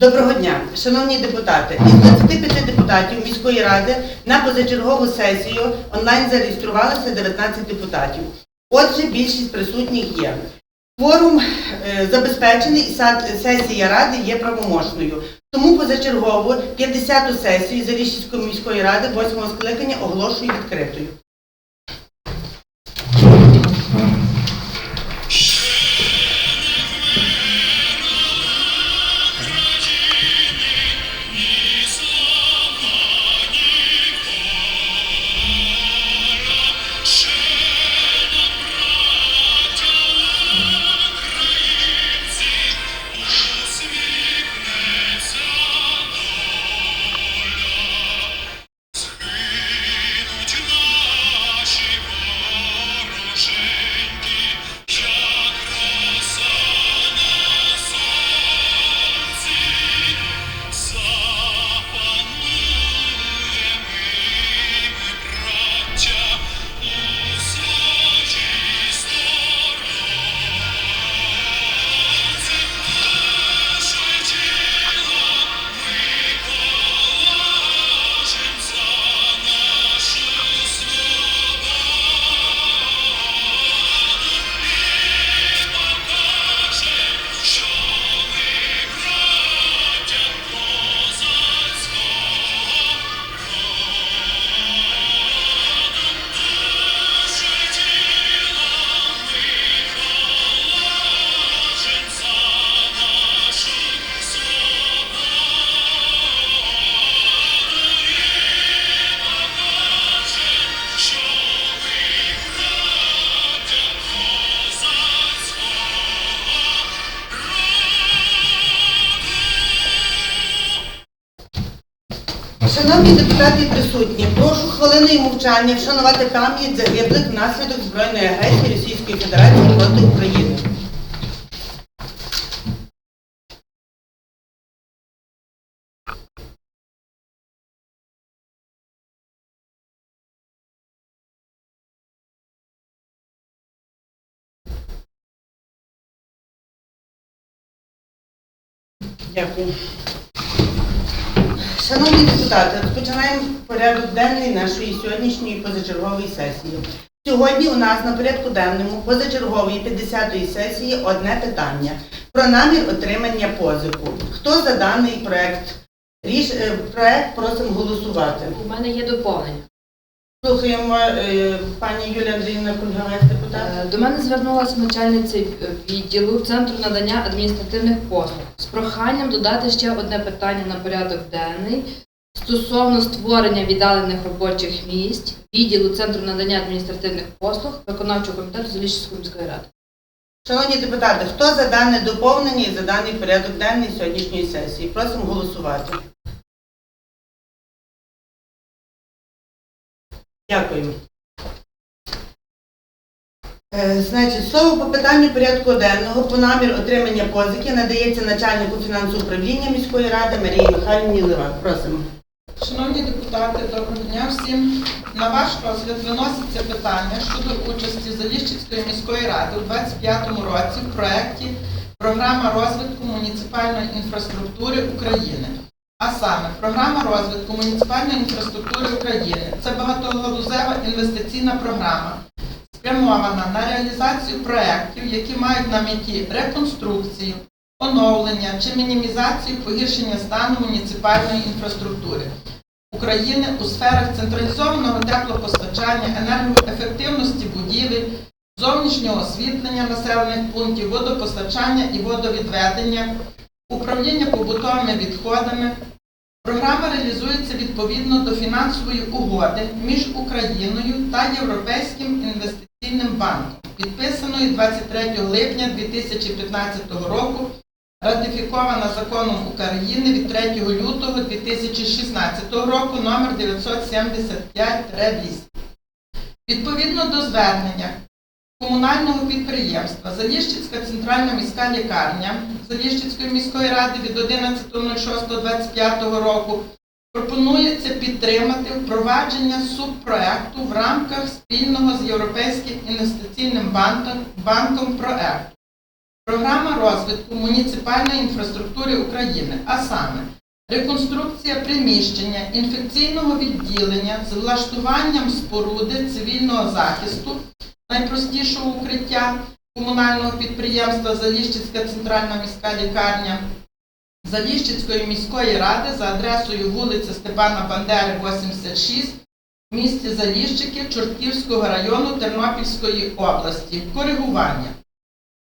Доброго дня, шановні депутати. Із 25 депутатів міської ради на позачергову сесію онлайн зареєструвалося 19 депутатів. Отже, більшість присутніх є. Форум е, забезпечений і сесія ради є правомочною. Тому позачергову 50-ту сесію Зарічівської міської ради 8-го скликання оголошую відкритою. Шановні депутати присутні, прошу хвилиною мовчання вшанувати пам'ять загиблих внаслідок збройної агресії Російської Федерації проти України. Дякую. Шановні депутати, розпочинаємо порядок денний нашої сьогоднішньої позачергової сесії. Сьогодні у нас на порядку денному позачергової 50-ї сесії одне питання про намір отримання позику. Хто за даний проект? Ріш... е, Проект просимо голосувати. У мене є доповнення. Слухаємо е, пані Юлія Андріївна Кульгавець, депутат. Е, До мене звернулася начальниця відділу Центру надання адміністративних послуг з проханням додати ще одне питання на порядок денний стосовно створення віддалених робочих місць відділу Центру надання адміністративних послуг виконавчого комітету Заліщицької міської ради. Шановні депутати, хто за дане доповнення і за даний порядок денний сьогоднішньої сесії? Просимо голосувати. Дякую. Е, Значить, слово по питанню порядку денного по намір отримання позики надається начальнику фінансового управління міської ради Марії Михайлівні Левак. Просимо. Шановні депутати, доброго дня всім. На ваш розгляд виноситься питання щодо участі Заліщицької міської ради у 2025 році в проєкті Програма розвитку муніципальної інфраструктури України. А саме, програма розвитку муніципальної інфраструктури України це багатогалузева інвестиційна програма, спрямована на реалізацію проєктів, які мають на меті реконструкцію, оновлення чи мінімізацію погіршення стану муніципальної інфраструктури України у сферах централізованого теплопостачання, енергоефективності будівель, зовнішнього освітлення населених пунктів, водопостачання і водовідведення, управління побутовими відходами. Програма реалізується відповідно до фінансової угоди між Україною та Європейським інвестиційним банком, підписаної 23 липня 2015 року, ратифікована законом України від 3 лютого 2016 року номер 975-8. Відповідно до звернення комунального підприємства Заліщицька центральна міська лікарня Заліщицької міської ради від 11.06.25 року пропонується підтримати впровадження субпроекту в рамках спільного з Європейським інвестиційним банком, банком проекту. Програма розвитку муніципальної інфраструктури України, а саме реконструкція приміщення інфекційного відділення з влаштуванням споруди цивільного захисту, найпростішого укриття комунального підприємства Заліщицька центральна міська лікарня Заліщицької міської ради за адресою вулиця Степана Бандери, 86, в місті Заліщики Чортківського району Тернопільської області. Коригування.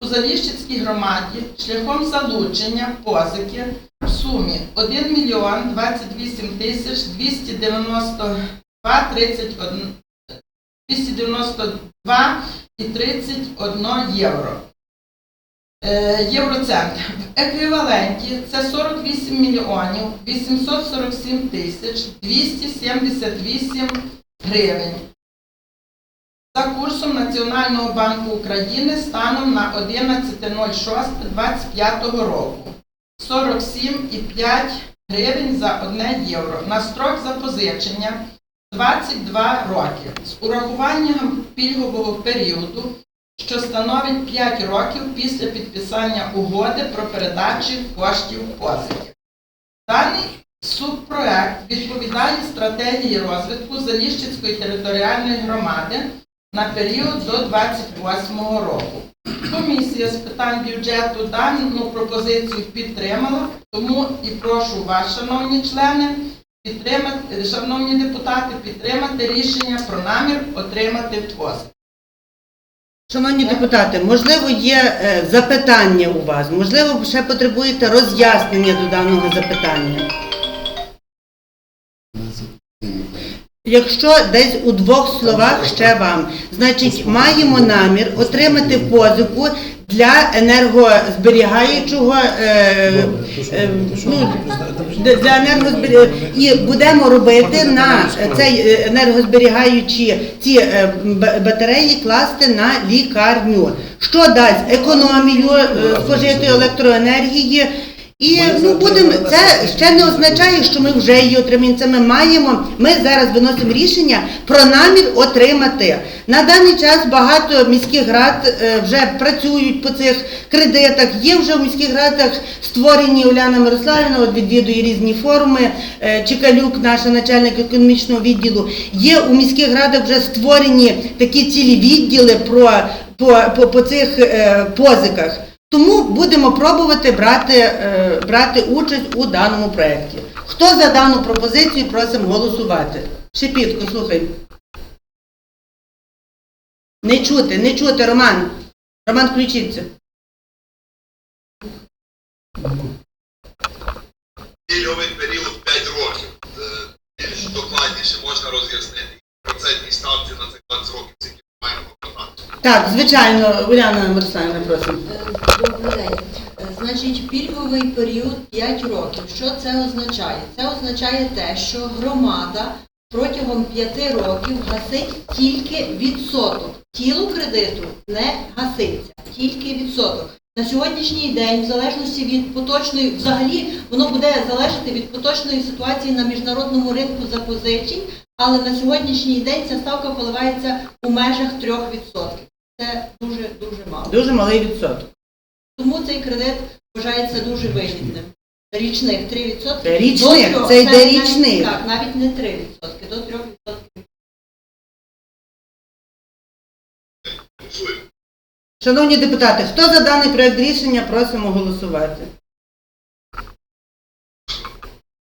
У Заліщицькій громаді шляхом залучення позики в сумі 1 мільйон 28 тисяч 292 31 292 і 31 євро. Е, Євроцент. В еквіваленті це 48 мільйонів 847 тисяч 278 гривень. За курсом Національного банку України станом на 11.06.25 року. 47,5 гривень за 1 євро. На строк запозичення 22 роки з урахуванням пільгового періоду, що становить 5 років після підписання угоди про передачу коштів позики. Даний субпроект відповідає стратегії розвитку Заліщицької територіальної громади на період до 28 року. Комісія з питань бюджету дану пропозицію підтримала, тому і прошу вас, шановні члени, підтримати, шановні депутати, підтримати рішення про намір отримати позик. Шановні депутати, можливо, є е, запитання у вас, можливо, ще потребуєте роз'яснення до даного запитання. Якщо десь у двох словах ще вам, значить, маємо намір отримати позику для енергозберігаючого е, е, ну, для для і будемо робити на цей е, енергозберігаючі ці е, батареї класти на лікарню, що дасть економію е, спожитої електроенергії. І ну будемо це ще не означає, що ми вже її отримаємо. Це ми маємо. Ми зараз виносимо рішення про намір отримати. На даний час багато міських рад е, вже працюють по цих кредитах. Є вже в міських радах створені Уляна Мирославівна, от відвідує різні форуми. е, Чекалюк, наша начальник економічного відділу. Є у міських радах вже створені такі цілі відділи про по, по, по цих е, позиках. Тому будемо пробувати брати, е, брати участь у даному проєкті. Хто за дану пропозицію, просимо голосувати. Шепітко, слухай. Не чути, не чути, Роман. Роман, включіться. пільговий період 5 років. Е, Більш докладніше можна роз'яснити. Процентні ставці на цих 20 років, які маємо виконати. Так, звичайно, Уляна Мирославівна, просимо. Значить, пільговий період 5 років. Що це означає? Це означає те, що громада протягом 5 років гасить тільки відсоток. Тіло кредиту не гаситься, тільки відсоток. На сьогоднішній день, в залежності від поточної, взагалі воно буде залежати від поточної ситуації на міжнародному ринку запозичень, але на сьогоднішній день ця ставка коливається у межах 3%. Це дуже дуже мало. Дуже малий відсоток. Тому цей кредит вважається дуже вигідним. Річних 3%. Це річних, до це йде річних. Так, навіть не 3%, до 3%. Шановні депутати, хто за даний проект рішення, просимо голосувати.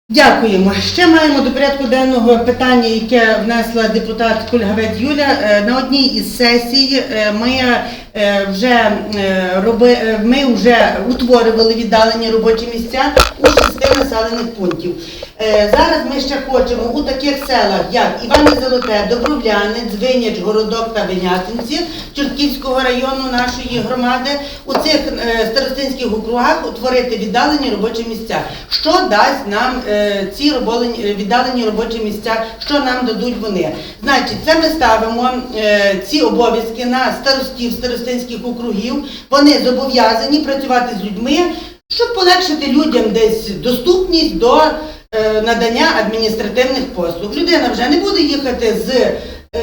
Дякуємо. Ще маємо до порядку денного питання, яке внесла депутат Кульгавець Юля. Е, На одній із сесій е, ми е, вже роби, ми вже утворювали віддалені робочі місця у шести населених пунктів. Е, Зараз ми ще хочемо у таких селах, як Іване Золоте, Добровлянець, Звиняч, Городок та Винятинці Чортківського району нашої громади, у цих е, старостинських округах утворити віддалені робочі місця. Що дасть нам е, ці віддалені робочі місця, що нам дадуть вони? Значить, це ми ставимо ці обов'язки на старостів старостинських округів. Вони зобов'язані працювати з людьми, щоб полегшити людям десь доступність до е, надання адміністративних послуг. Людина вже не буде їхати з е,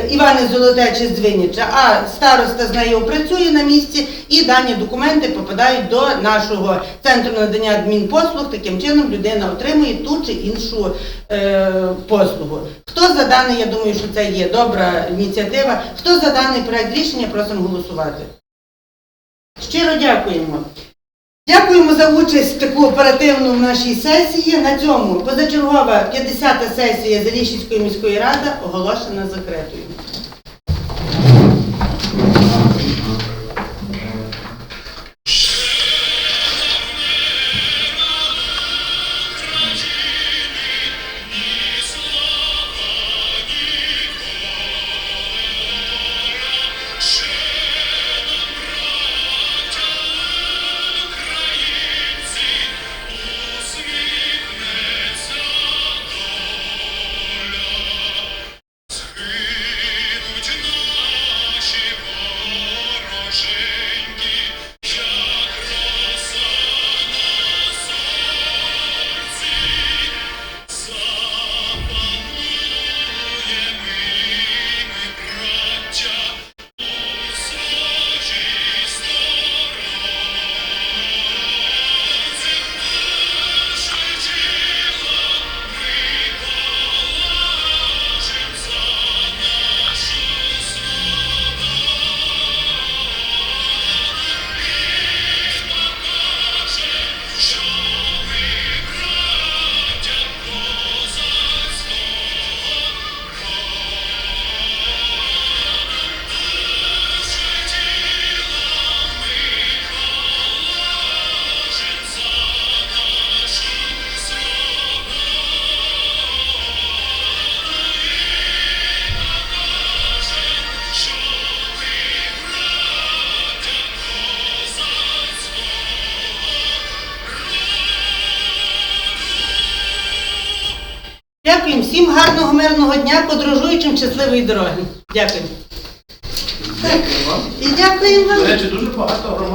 Івани Золотечі з Двиніча, а староста з нею працює на місці, і дані документи попадають до нашого центру надання адмінпослуг. Таким чином людина отримує ту чи іншу е, послугу. Хто за даний, я думаю, що це є добра ініціатива. Хто за даний проект рішення, просимо голосувати. Щиро дякуємо. Дякуємо за участь таку оперативну в нашій сесії. На цьому позачергова 50-та сесія Заліщицької міської ради оголошена закритою. Гарного мирного дня, подорожуючим щасливої дороги. Дякую. Дякую вам. І дякую вам. До речі, дуже багато громад.